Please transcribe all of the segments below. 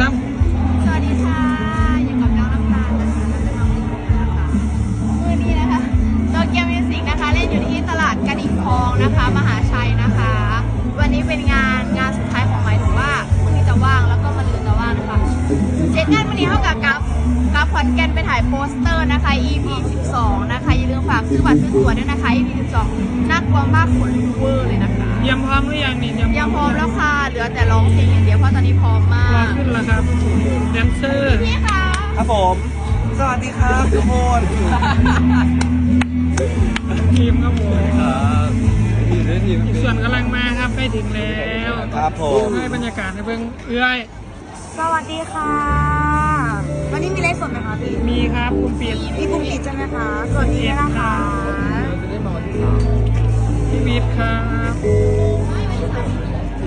สามสวัสดีค่ะ อยู่กับน้องน้ำตาลนะคะและน้องนะคะมือนี้นะคะโตเกียวมิวสิกนะคะ เล่นอยู่ที่ตลาดกระดิ่งทองนะคะ มหาชัยนะคะ วันนี้เป็นงานงานสุดท้ายของหมายถึงว่าพรุ่งนี้จะว่างแล้วก็มะรืนจะว่างนะคะเจ็ดงานวันนี้เท่ากับกับกับขอนแก่นไปถ่ายโปสเตอร์นะคะ EP 12 นะคะ อย่าลืมฝากซื้อบัตรซื้อตั๋วด้วยนะคะ EP 12น่ากลัวมากขนลุกเวอร์เลยนะคะเตรียมพร้อมหรือยังนี่เตรียมยังพร้อมแล้วค่ะ เหลือแต่ร้องเพลงอย่างเดียวเพราะตอนนี้พร้อมมาก คะครับผม สวัสดีครับทุกคนทีมครับผมครับอยู่ด้วยทีมอีกส่วนกำลังมาครับใกล้ถึงแล้วครับผมให้บรรยากาศในเบื้องเอื้อยสวัสดีค่ะ วันนี้มีไลฟ์สดไหมคะพี่ มีครับคุณเปียกมีกลุ่มปิดใช่ไหมคะสวัสดีด้วยนะคะพี่บีทครับ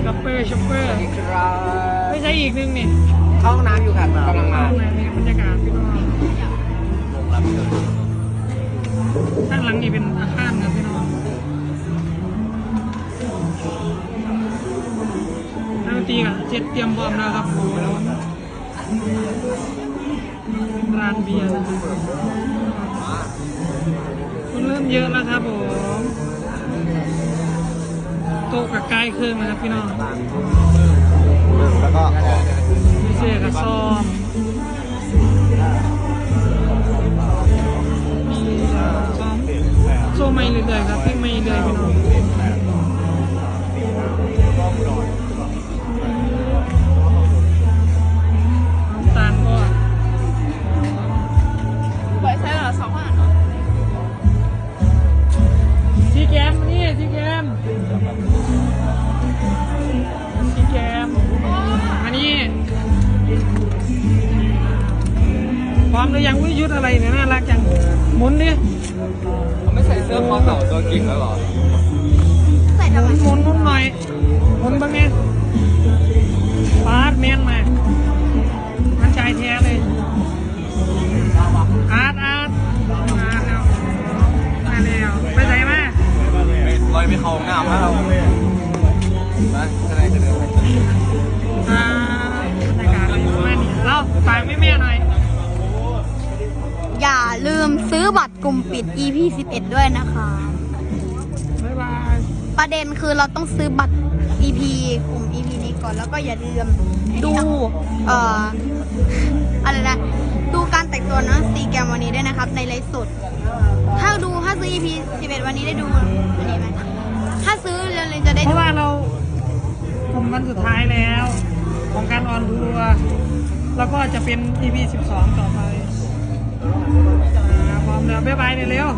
ช็อปเปอร์ช็อปเปอร์ครับไม่ใช่อีกหนึงนี่ เข้าห้องน้ำอยู่ครับกำลังมาเข้ามาในบรรยากาศพี่น้องข้างหลังนี่เป็นอาคารนะพี่น้องนักดนตรีกับเจ็ดเตรียมพร้อมแล้วครับผมร้านเบียร์นะครับคนเริ่มเยอะแล้วครับผมโต๊ะกับใกล้เครื่องนะครับพี่น้องแล้วก็ รื่อยๆครับเพลงไม่เรื่อยๆพี่น้องน้ำตาลก็เปิดใช้เหรอสองพันเหรอซีแกมนี่ซีแกมซีแกม หรือยังวิยุทธอะไรเนี่ยน่ารักจังหมุนดิเขาไม่ใส่เสื้อคอเต่าตัวกิ่งแล้วหรอใส่ทำไมหมุนหมุนหน่อยหมุนบ้างไงปาดแมนมามันชายแท้เลยอาร์ตอาร์ตอาร์ตเอามาแล้วไปไหนมาลอยไปเขางามมากเรา ลืมซื้อบัตรกลุ่มปิด EP 11 ด้วยนะคะ บ๊ายบาย ประเด็นคือเราต้องซื้อบัตร EP กลุ่ม EP นี้ก่อนแล้วก็อย่าลืมดู เอ่อ อะไรนะ ดูการแต่งตัวน้องซีแกมวันนี้ด้วยนะครับ ในไลฟ์สด ถ้าดูถ้าซื้อ EP 11 วันนี้ได้ดูอันนี้ไหมถ้าซื้อเร็วๆจะได้เพดูราะว่าเราผมวันสุดท้ายแล้ว ของการออนทัวร์แล้วก็จะเป็น EP 12 ต่อไป บ๊ายบายเร็ว